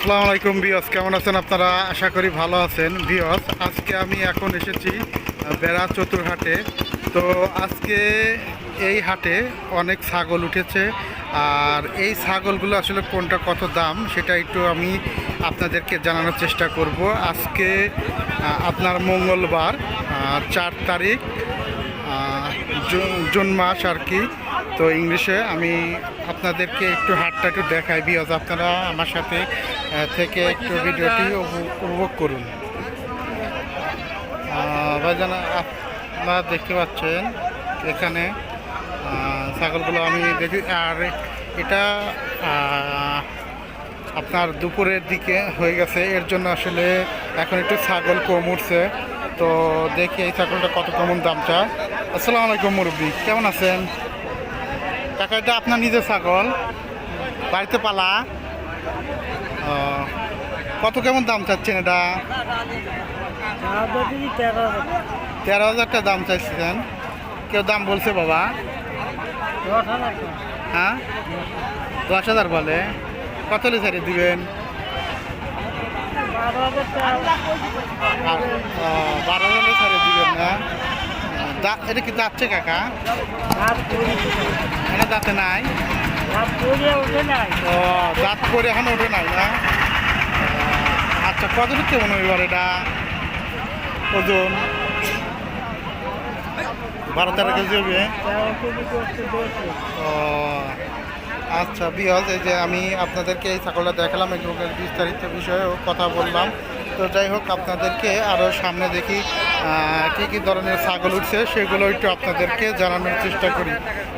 আসসালামু আলাইকুম বিয়স কেমন আছেন আপনারা? আশা করি ভালো আছেন। বিয়স আজকে আমি এখন এসেছি বেড়া চতুরহাটে। তো আজকে এই হাটে অনেক ছাগল উঠেছে। আর এই ছাগলগুলো আসলে কোনটা কত দাম, সেটা একটু আমি আপনাদেরকে জানানোর চেষ্টা করব। আজকে আপনার মঙ্গলবার চার তারিখ জুন মাস আর কি। তো ইংলিশে আমি আপনাদেরকে একটু হাটটা একটু দেখাই বিকজ আপনারা আমার সাথে থেকে একটু ভিডিওটি উপভোগ- করুন। ভাইজান, আপনারা দেখতে পাচ্ছেন এখানে ছাগলগুলো আমি দেখি, আর এটা আপনার দুপুরের দিকে হয়ে গেছে, এর জন্য আসলে এখন একটু ছাগল কম উঠছে। তো দেখি এই ছাগলটা কত কেমন দাম আসসালামু আলাইকুম মুরব্বী, কেমন আছেন? কাকা, এটা আপনার নিজের ছাগল। বাড়িতে পালা। কত কেমন দাম চাচ্ছেন এটা? তেরো হাজার টাকা দাম চাইছিলেন। কেউ দাম বলছে বাবা? হ্যাঁ? দশ হাজার বলে। কত লিটারে দিবেন? বারো হাজার লিটারে দিবেন না। এটা কি যাচ্ছে কাকা? এটা দাঁতে নাই? ও, দাঁত করে এখন ওঠে নাই না? আচ্ছা কতটুকু কেমন এবার এটা? ওজন? বারো তেরো কেজি হবে? ও আচ্ছা বিহজ, এই যে আমি আপনাদেরকে এই ছাগলটা দেখালাম এই বিস্তারিত বিষয়েও কথা বললাম। তো যাই হোক আপনাদেরকে আরও সামনে দেখি কী কী ধরনের ছাগল উঠছে সেগুলো একটু আপনাদেরকে জানানোর চেষ্টা করি।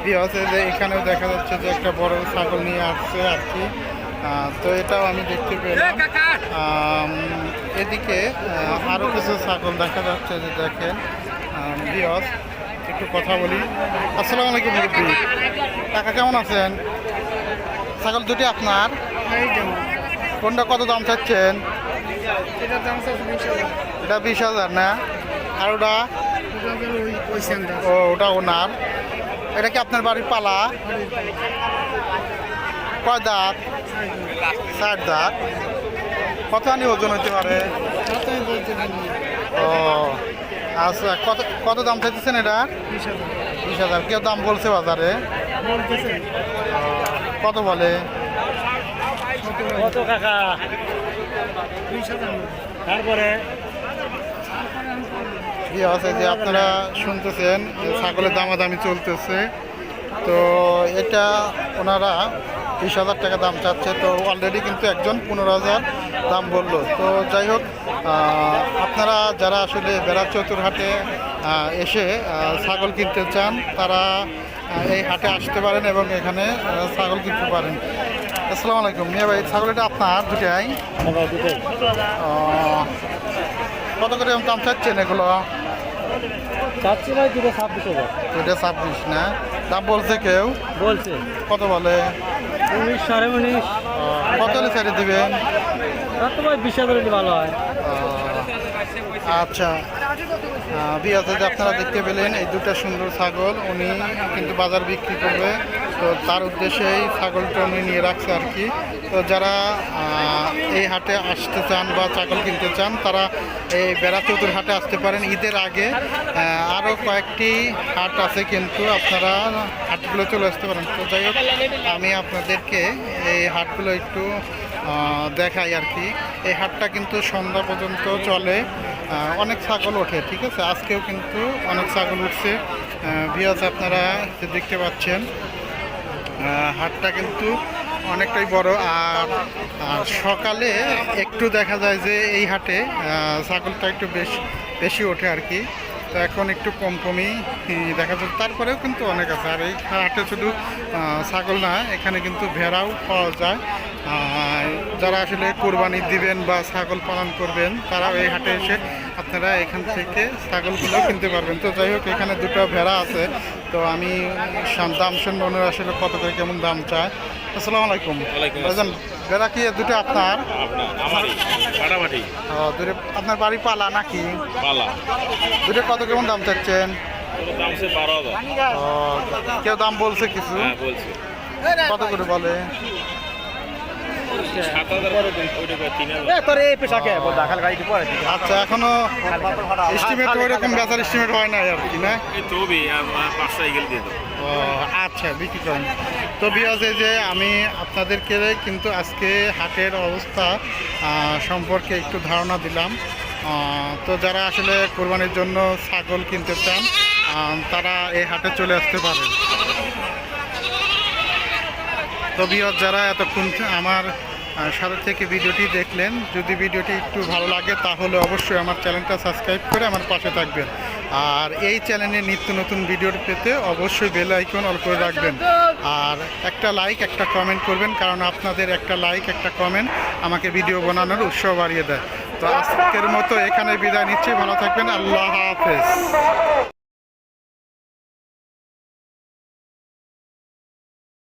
এই যে এখানেও দেখা যাচ্ছে যে একটা বড় ছাগল নিয়ে আসছে আর কি। তো এটাও আমি দেখতে পেলাম। এদিকে আরও কিছু ছাগল দেখা যাচ্ছে যে দেখেন। বিহজ একটু কথা বলি। আসসালামু আলাইকুম মুরব্বী কাকা কেমন আছেন? ছাগল দুটি আপনার? কোনটা কত দাম চাচ্ছেন? এটা বিশ হাজার না? আর ওটা? ও ওটা ওনার। এটা কি আপনার বাড়ির পালা? কয় দাঁত? ষাট দাঁত। কত আনি ওজন হতে পারে? ও আচ্ছা কত কত দাম চাইতেছেন এটা? বিশ হাজার। কেউ দাম বলছে বাজারে? কত বলে? কত কাকা? তারপরে? আছে যে আপনারা শুনতেছেন যে ছাগলের দামাদামি চলতেছে। তো এটা ওনারা বিশ হাজার টাকা দাম চাচ্ছে। তো অলরেডি কিন্তু একজন পনেরো হাজার দাম বলল। তো যাই হোক আপনারা যারা আসলে বেড়া চতুরহাটে এসে ছাগল কিনতে চান তারা এই হাটে আসতে পারেন এবং এখানে ছাগল কিনতে পারেন। আসসালামু আলাইকুম। মিয়া ভাই ছাগল এটা আপনার দুটাই? কত করে দাম চাচ্ছেন এগুলো? চাচ্ছি ভাই দুটো ছাব্বিশ হাজার। এটা ছাব্বিশ না? দাম বলছে কেউ? বলছে। কত বলে? উনিশ সাড়ে উনিশ। কত লিটারে দিবেন? তার তো বিশ হাজার ভালো হয়। আচ্ছা বিয়াতে আপনারা দেখতে পেলেন এই দুটা সুন্দর ছাগল, উনি কিন্তু বাজার বিক্রি করবে। তো তার উদ্দেশ্যে এই ছাগলটা উনি নিয়ে রাখছে আর কি। তো যারা এই হাটে আসতে চান বা ছাগল কিনতে চান, তারা এই বেড়া চতুর হাটে আসতে পারেন ঈদের আগে। আরও কয়েকটি হাট আছে কিন্তু আপনারা হাটগুলো চলে আসতে পারেন। তো যাই হোক, আমি আপনাদেরকে এই হাটগুলো একটু দেখাই আর কি। এই হাটটা কিন্তু সন্ধ্যা পর্যন্ত চলে। অনেক ছাগল ওঠে, ঠিক আছে? আজকেও কিন্তু অনেক ছাগল উঠছে। বিয়াজ আপনারা দেখতে পাচ্ছেন হাটটা কিন্তু অনেকটাই বড়। আর সকালে একটু দেখা যায় যে এই হাটে ছাগলটা একটু বেশ, বেশি ওঠে আর কি। এখন একটু কম কমই দেখা যাচ্ছে। তারপরেও কিন্তু অনেক আছে। আর এই হাটে শুধু ছাগল না, এখানে কিন্তু ভেড়াও পাওয়া যায়। যারা আসলে কোরবানি দিবেন বা ছাগল পালন করবেন তারা এই হাটে এসে আপনারা এখান থেকে ছাগলগুলো কিনতে পারবেন। তো যাই হোক এখানে দুটো ভেড়া আছে। তো আমি দাম শুনব ওনারা আসলে কত করে কেমন দাম চায়। আসসালামু আলাইকুম। ভাইজান ভেড়া কি দুটো আপনার? দুটো আপনার বাড়ি পালা নাকি? পালা। দুটো কত কেমন দাম চাচ্ছেন? কেউ দাম বলছে কিছু? হ্যাঁ কত করে বলে সাত হাজার ওইটা করে তিন হাজার তোর এই পেশাকে দাখাল গাড়িতে পরে আচ্ছা এখনও এস্টিমেট ওইরকম বেচার এস্টিমেট হয় নাই আর কি না? তবে পাঁচ সাইকেল দিয়ে ও আচ্ছা বিক্রি করেন। তো বিয়াজে যে আমি আপনাদেরকে কিন্তু আজকে হাটের অবস্থা সম্পর্কে একটু ধারণা দিলাম। তো যারা আসলে কোরবানির জন্য ছাগল কিনতে চান তারা এই হাটে চলে আসতে পারেন। তো বিয়ত যারা এতক্ষণ আমার সাথে থেকে ভিডিওটি দেখলেন। যদি ভিডিওটি একটু ভালো লাগে, তাহলে অবশ্যই আমার চ্যানেলটা সাবস্ক্রাইব করে আমার পাশে থাকবেন। আর এই চ্যানেলে নিত্য নতুন ভিডিও পেতে অবশ্যই বেল আইকন অল করে রাখবেন। আর একটা লাইক, একটা কমেন্ট করবেন, কারণ আপনাদের একটা লাইক, একটা কমেন্ট আমাকে ভিডিও বানানোর উৎসাহ বাড়িয়ে দেয়। তো আজকের মতো এখানে বিদায় নিচ্ছি। ভালো থাকবেন। আল্লাহ হাফেজ।